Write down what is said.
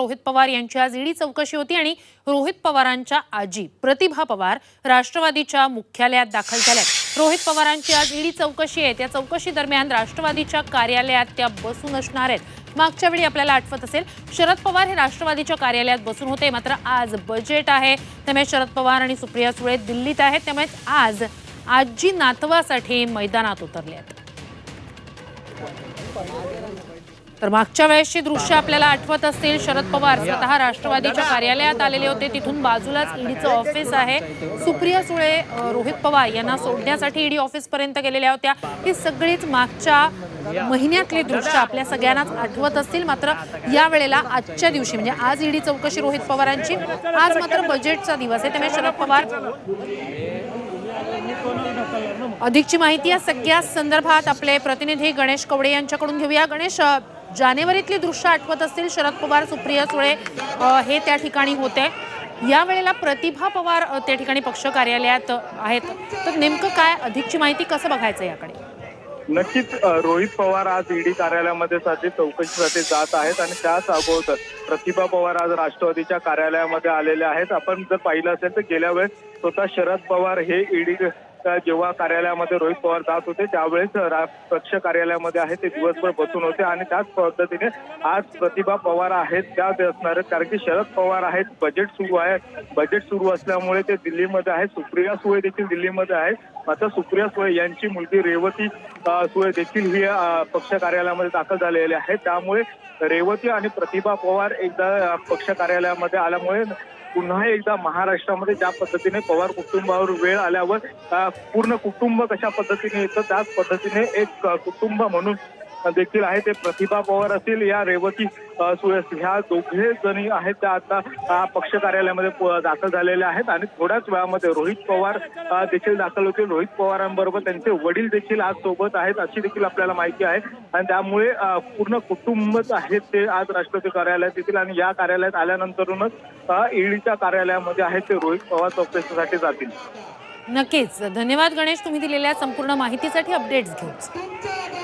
रोहित पवार यांची आज ईडी चौकशी होती आणि रोहित पवारांच्या आजी प्रतिभा पवार राष्ट्रवादीच्या मुख्यालयात दाखल झाल्या रोहित पवारांची आज ईडी चौकशी आहे. त्या चौकशी दरम्यान राष्ट्रवादीच्या कार्यालयात त्या बसून असणार आहेत. मागच्या वेळी आपल्याला आठवत असेल शरद पवार हे राष्ट्रवादीच्या कार्यालयात बसून होते. मात्र आज बजेट आहे. त्यामुळे शरद पवार आणि सुप्रिया सुळे दिल्लीत आहेत. त्यामुळे आज आजी नातवासाठी मैदानात उतरले आहेत. तर मागच्या वेळेसची दृश्य आपल्याला आठवत असतील. शरद पवार स्वतः राष्ट्रवादीच्या कार्यालयात आलेले होते. तिथून बाजूलाच ईडीचं ऑफिस आहे. सुप्रिया सुळे रोहित पवार यांना सोडण्यासाठी ईडी ऑफिस पर्यंत गेलेल्या होत्या. ही सगळीच मागच्या महिन्यातली दृश्य आपल्या सगळ्यांनाच आठवत असतील. मात्र या वेळेला आजच्या दिवशी म्हणजे आज ईडी चौकशी रोहित पवारांची आज मात्र बजेटचा दिवस आहे. त्यामुळे शरद पवार अधिकची माहिती या सगळ्या संदर्भात आपले प्रतिनिधी गणेश कवडे यांच्याकडून घेऊया. गणेश जानेवारीतली दृश्य आठवत असतील शरद पवार सुप्रिया सुळे हे त्या ठिकाणी होते. या वेळेला प्रतिभा पवार त्या ठिकाणी पक्ष कार्यालयात आहेत. तर नेमकं काय अधिकची माहिती कसं बघायचं याकडे? नक्कीच रोहित पवार आज ईडी कार्यालयामध्ये साठी चौकशीसाठी जात आहेत आणि त्याच अगोदर प्रतिभा पवार आज राष्ट्रवादीच्या कार्यालयामध्ये आलेले आहेत. आपण जर पाहिलं असेल तर गेल्या वेळेस स्वतः शरद पवार हे ईडी जेव्हा कार्यालयामध्ये रोहित पवार जात होते त्यावेळेस पक्ष कार्यालयामध्ये आहे ते दिवसभर बसून होते आणि त्याच पद्धतीने आज प्रतिभा पवार आहेत त्या असणार आहेत कारण की शरद पवार आहेत बजेट सुरू आहे. बजेट सुरू असल्यामुळे ते दिल्लीमध्ये आहेत सुप्रिया सुळे देखील दिल्लीमध्ये आहेत आता सुप्रिया सुळे यांची मुलगी रेवती सुळे देखील ही पक्ष कार्यालयामध्ये दाखल झालेली आहे. त्यामुळे रेवती आणि प्रतिभा पवार एकदा पक्ष कार्यालयामध्ये आल्यामुळे पुन्हा एकदा महाराष्ट्रामध्ये ज्या पद्धतीने पवार कुटुंबावर वेळ आल्यावर पूर्ण कुटुंब कशा पद्धतीने येतं त्याच पद्धतीने एक कुटुंब म्हणून देखील आहे. ते प्रतिभा पवार असतील या रेवती सुळे असतील ह्या दोघे जणी आहेत त्या आता पक्ष कार्यालयामध्ये दाखल झालेल्या आहेत आणि थोड्याच वेळामध्ये रोहित पवार देखील दाखल होतील. रोहित पवारांबरोबर त्यांचे वडील देखील आज सोबत आहेत अशी देखील आपल्याला माहिती आहे. आणि त्यामुळे पूर्ण कुटुंबच आहेत ते आज राष्ट्रपती कार्यालयात येतील आणि या कार्यालयात आल्यानंतरूनच ईडीच्या कार्यालयामध्ये आहेत ते रोहित पवार चौकशीसाठी जातील. नक्कीच. धन्यवाद गणेश तुम्ही दिलेल्या संपूर्ण माहितीसाठी अपडेट्स घेऊन.